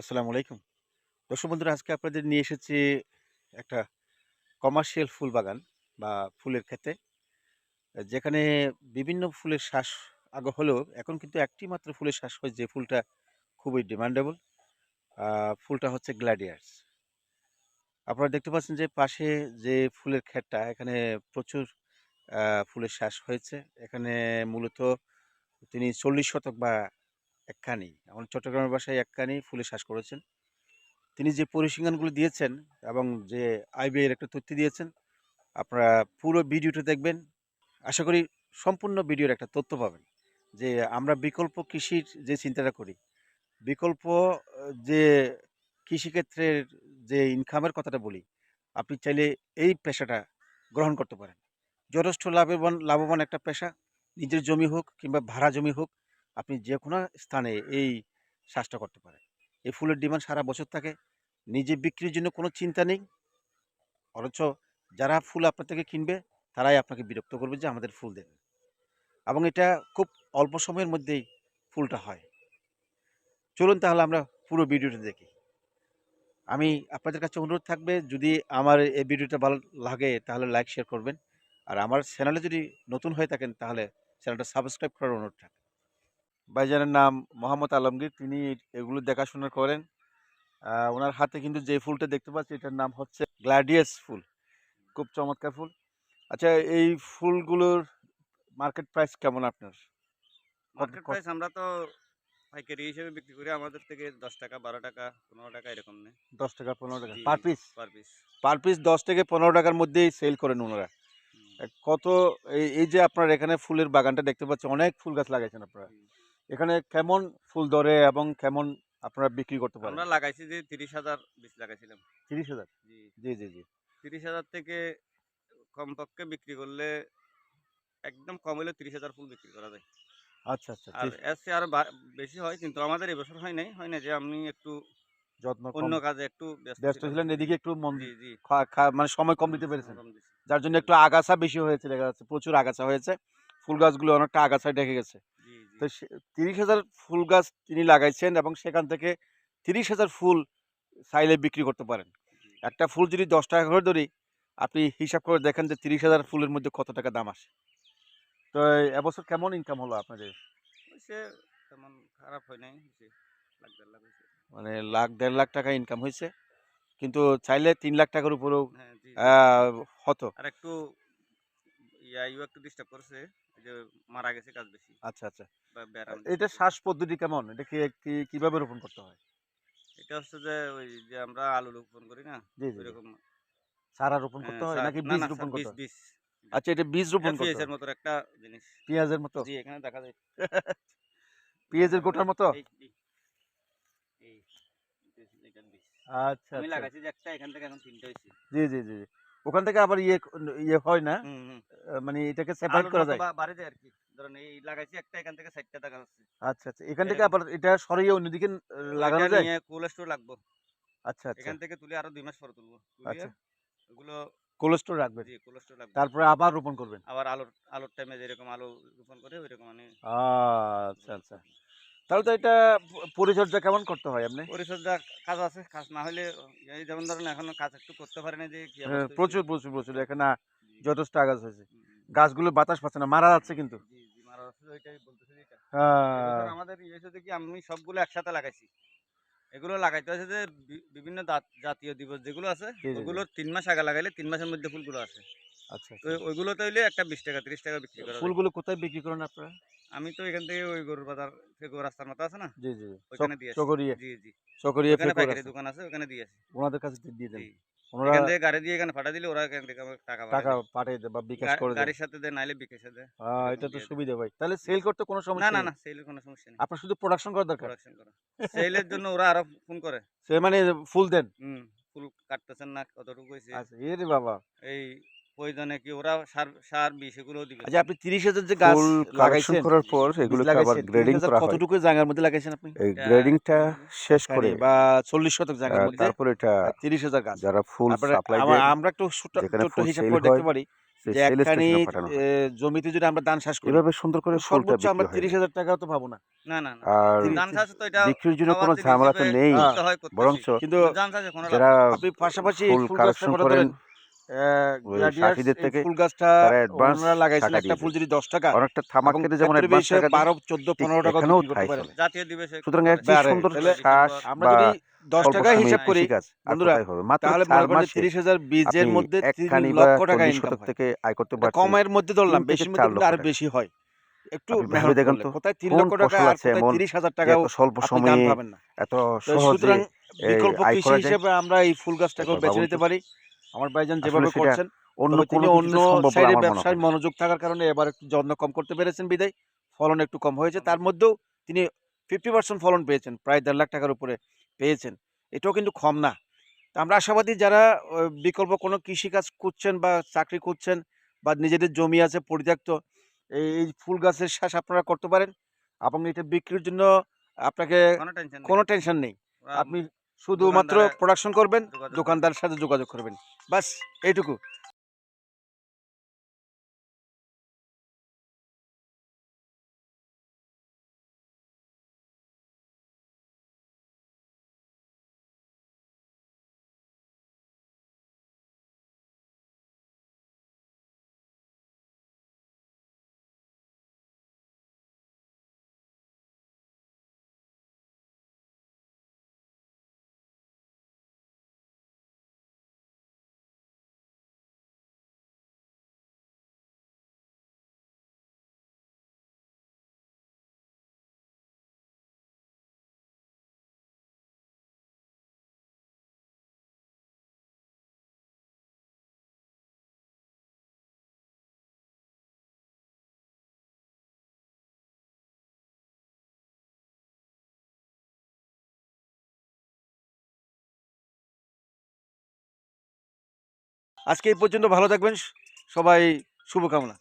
আসসালামু আলাইকুম। দর্শক বন্ধুরা, আজকে আপনাদের নিয়ে এসেছি একটা কমার্শিয়াল ফুল বাগান বা ফুলের ক্ষেতে, যেখানে বিভিন্ন ফুলের শ্বাস আগে হলেও এখন কিন্তু একটি মাত্র ফুলের শ্বাস হয় যে ফুলটা খুবই ডিমান্ডেবল ফুলটা হচ্ছে গ্ল্যাডিয়ার্স আপনারা দেখতে পাচ্ছেন যে পাশে যে ফুলের ক্ষেতটা, এখানে প্রচুর ফুলের শ্বাস হয়েছে। এখানে মূলত তিনি চল্লিশ শতক বা একখানি। আমার চট্টগ্রামের বাসায় একখানি ফুলে শ্বাস করেছেন। তিনি যে পরিসংখ্যানগুলো দিয়েছেন এবং যে আইবিআই এর একটা তথ্য দিয়েছেন, আপনারা পুরো ভিডিওটা দেখবেন। আশা করি সম্পূর্ণ ভিডিওর একটা তথ্য পাবেন যে আমরা বিকল্প কৃষির যে চিন্তাটা করি, বিকল্প যে কৃষিক্ষেত্রের যে ইনকামের কথাটা বলি, আপনি চাইলে এই পেশাটা গ্রহণ করতে পারেন। যথেষ্ট লাভবান লাভবান একটা পেশা। নিজের জমি হোক কিংবা ভাড়া জমি হোক আপনি যে কোনো স্থানে এই চাষটা করতে পারেন। এই ফুলের ডিমান্ড সারা বছর থাকে, নিজে বিক্রির জন্য কোনো চিন্তা নেই। অথচ যারা ফুল আপনার থেকে কিনবে, তারাই আপনাকে বিরক্ত করবে যে আমাদের ফুল দেন এবং এটা খুব অল্প সময়ের মধ্যেই ফুলটা হয়। চলুন তাহলে আমরা পুরো ভিডিওটা দেখি। আমি আপনাদের কাছে অনুরোধ থাকবে, যদি আমার এই ভিডিওটা ভালো লাগে, তাহলে লাইক শেয়ার করবেন। আর আমার চ্যানেলে যদি নতুন হয়ে থাকেন, তাহলে চ্যানেলটা সাবস্ক্রাইব করার অনুরোধ থাকবে। ভাইজানের নাম মোহাম্মদ আলমগীর। তিনি এগুলো দেখাশোনা করেন। ওনার হাতে কিন্তু যে ফুলটা দেখতে পাচ্ছি এটার নাম হচ্ছে গ্ল্যাডিয়াস ফুল। খুব চমৎকার ফুল। আচ্ছা এই ফুলগুলোর মার্কেট প্রাইস কেমন আপনার? মার্কেট প্রাইস আমরা তো পাইকারি হিসেবে বিক্রি করি। আমাদের থেকে দশ টাকা বারো টাকা পনেরো টাকা এরকম নেই দশ টাকা পনেরো টাকা। Per piece per piece per piece দশ থেকে পনেরো টাকার মধ্যেই সেল করেন ওনারা। কত এই এই যে আপনার এখানে ফুলের বাগানটা দেখতে পাচ্ছি অনেক ফুল গাছ লাগাইছেন আপনারা। এখানে কেমন ফুল ধরে এবং কেমন আপনারা বিক্রি করতে পারেন? আমরা লাগাইছি যে তিরিশ হাজার বীজ লাগাইছিলাম। তিরিশ হাজার? জি। জি জি তিরিশ হাজার থেকে কমপক্ষে বিক্রি করলে একদম কম হলে তিরিশ হাজার ফুল বিক্রি করা যায়। আচ্ছা আচ্ছা আর চেয়ে আরও বেশি হয় কিন্তু আমাদের এবছর হয় নাই হয় না যে আমি একটু যত্ন অন্য কাজে একটু ব্যস্ত। ছিলেন এদিকে একটু মন মানে সময় কম দিতে পেরেছেন। যার জন্য একটু আগাছা বেশি হয়েছে দেখা যাচ্ছে প্রচুর আগাছা হয়েছে। ফুল গাছগুলো অনেকটা আগাছায় ডেকে গেছে। তো তিরিশ হাজার ফুল গাছ তিনি লাগাইছেন এবং সেখান থেকে তিরিশ হাজার ফুল চাইলে বিক্রি করতে পারেন। একটা ফুল যদি দশ টাকা করে ধরি আপনি হিসাব করে দেখেন যে তিরিশ হাজার ফুলের মধ্যে কত টাকা দাম আসে। তো এবছর কেমন ইনকাম হলো আপনাদের? তেমন খারাপ হয় নাই মানে লাখ দেড় লাখ টাকা ইনকাম হয়েছে কিন্তু চাইলে তিন লাখ টাকার উপরেও হ্যাঁ হতো আর একটু ইয়া ইউ একটু ডিস্টার্ব করছে। যে মারা গেছে কাজ বেশি আচ্ছা আচ্ছা এটা শ্বাস পদ্ধতি কেমন এটা কি কীভাবে রোপণ করতে হয় এটা হচ্ছে যে ওই যে আমরা আলু রোপণ করি না। ওইরকম চারা রোপণ করতে হ্যাঁ, হয় নাকি বীজ রোপণ করতে হয় আচ্ছা এটা বীজ রোপণ করতে পেঁয়াজের হয় মতো একটা জিনিস পেঁয়াজের মতো জি এখানে দেখা যায় পেঁয়াজের গোটার মতো। আচ্ছা আমি আচ্ছা লাগাইছি যে একটা এখান থেকে এখন তিনটা হয়েছে জি জি জি ওখান থেকে আবার ইয়ে ইয়ে হয় না। মানে এটাকে সেপারেট করা যায়। বা- যায় আর কি ধরেন এই লাগাইছি একটা এখান থেকে চারটা দেখা যাচ্ছে। আচ্ছা আচ্ছা। এখান থেকে আবার এটা সরিয়ে অন্যদিকে লাগানো যায়? কোল্ড স্টোর লাগবো আচ্ছা আচ্ছা। এখান থেকে তুলে আরও দুই মাস পরে তুলবো। আচ্ছা। ওগুলো কোল্ড স্টোর রাখবেন? জি কোল্ড স্টোর লাগবে তারপরে আবার রোপণ করবেন? আবার আলুর আলুর টাইমে যেরকম আলু রোপণ করে ওইরকম আমি আচ্ছা আচ্ছা। তাহলে তো এটা পরিচর্যা কেমন করতে হয় আপনি? পরিচর্যা কাজ আছে কাজ না হলে এই যেমন ধরেন এখনও কাজ একটু করতে পারি না যে হ্যাঁ। প্রচুর প্রচুর প্রচুর এখানে যথেষ্ট আগাছ হয়েছে গাছগুলো বাতাস পাচ্ছে না মারা যাচ্ছে কিন্তু। জি জি মারা যাচ্ছে, ওইটাই বলতেছি যেটা। হ্যাঁ। আমাদের ইয়ে কি আমি সবগুলো একসাথে লাগাইছি। এগুলো লাগাইতে হয়েছে যে বিভিন্ন জাত- জাতীয় দিবস যেগুলো আছে। ওগুলো তিন মাস আগে লাগাইলে তিন মাসের মধ্যে ফুলগুলো আছে আচ্ছা তো ওইগুলো তাইলে একটা বিশ টাকা তিরিশ টাকা বিক্রি করা ফুলগুলো কোথায় বিক্রি করেন আপনারা? আমি তো এখান থেকে ওই গরুর বাজার থেকে রাস্তার মতো আছে না? জি জি দিয়ে। জি জি। চকরিয়ে পাইকারি দোকান আছে ওখানে দিয়ে আসি। ওনাদের কাছে দিয়ে- দেন। ওনারা এখান থেকে গাড়ি দিয়ে এখানে পাঠা দিলে ওরা এখান থেকে টাকা টাকা পাঠিয়ে দেয় বা বিকাশ করে দেয়। গাড়ির সাথে দেয় নাইলে বিকাশে দেয়। আহ, এটা তো সুবিধা ভাই। তাহলে সেল করতে কোনো না সমস্যা না নেই? না সেলের কোনো সমস্যা নেই। আপনার শুধু প্রোডাকশন করা দরকার? প্রোডাকশন করা। সেলের জন্য ওরা আরও ফোন করে। সে মানে ফুল দেন? হুম ফুল কাটতেছেন না কতটুকু হয়েছে? আচ্ছা এ বাবা। এই প্রয়োজনে কি ওরা সার সার বিষ এগুলো দিবে? আচ্ছা আপনি তিরিশ হাজার যে গাছ লাগাইছেন করার পর বীজ এগুলোকে আবার গ্রেডিং করা হয়। কতটুকু জায়গার মধ্যে লাগাইছেন আপনি? এই গ্রেডিংটা শেষ করে বা চল্লিশ শতক জায়গার মধ্যে তারপর এটা তিরিশ হাজার গাছ। যারা ফুল সাপ্লাই দেয় আমরা একটু ছোট- হিসাব করে দেখতে পারি যে একখানি জমিতে যদি আমরা ধান চাষ করি এভাবে সুন্দর করে ফুলটা আমরা তিরিশ হাজার টাকাও তো পাবো না। না না আর ধান চাষ তো এটা বিক্রির জন্য কোনো ঝামেলা তো নেই। বরঞ্চ কিন্তু ধান চাষে কোনো লাভ যারা আপনি পাশাপাশি ফুল কালেকশন করেন থেকে লাগাইছিল একটা ফুল যদি টাকা অনেকটা থামাক যেমন অ্যাডভান্স টাকা টাকা জাতীয় দিবসে সুতরাং সুন্দর আমরা যদি হিসাব করি বন্ধুরা, মাত্র মাসে বীজের মধ্যে লক্ষ টাকা ইনকাম থেকে আয় করতে পারছেন। কমের মধ্যে ধরলাম বেশির মধ্যে চার আরও বেশি হয়। একটু ভেবে দেখেন তো, কোথায় তিন লক্ষ টাকা আর আছে তিরিশ হাজার এত স্বল্প সময়ে এত সহজে সুতরাং বিকল্প কৃষি হিসেবে আমরা এই ফুল গাছটাকেও একবার বেছে নিতে পারি আমার ভাইজান যেভাবে করছেন অন্য তিনি অন্য সাইডে ব্যবসায় মনোযোগ থাকার কারণে এবার একটু যত্ন কম করতে পেরেছেন বিদায়। ফলন একটু কম হয়েছে তার মধ্যেও তিনি ফিফটি পার্সেন্ট ফলন পেয়েছেন প্রায় দেড় লাখ টাকার উপরে পেয়েছেন। এটাও কিন্তু কম না। তা আমরা আশাবাদী যারা বিকল্প কোনো কৃষিকাজ করছেন বা চাকরি করছেন বা নিজেদের জমি আছে পরিত্যক্ত এই এই ফুল গাছের শ্বাস আপনারা করতে পারেন। এবং এটা বিক্রির জন্য আপনাকে কোনো টেনশন নেই। আপনি শুধুমাত্র প্রোডাকশন করবেন দোকানদারের সাথে যোগাযোগ করবেন। বাস এইটুকু। আজকে এই পর্যন্ত ভালো থাকবেন। সবাই শুভকামনা।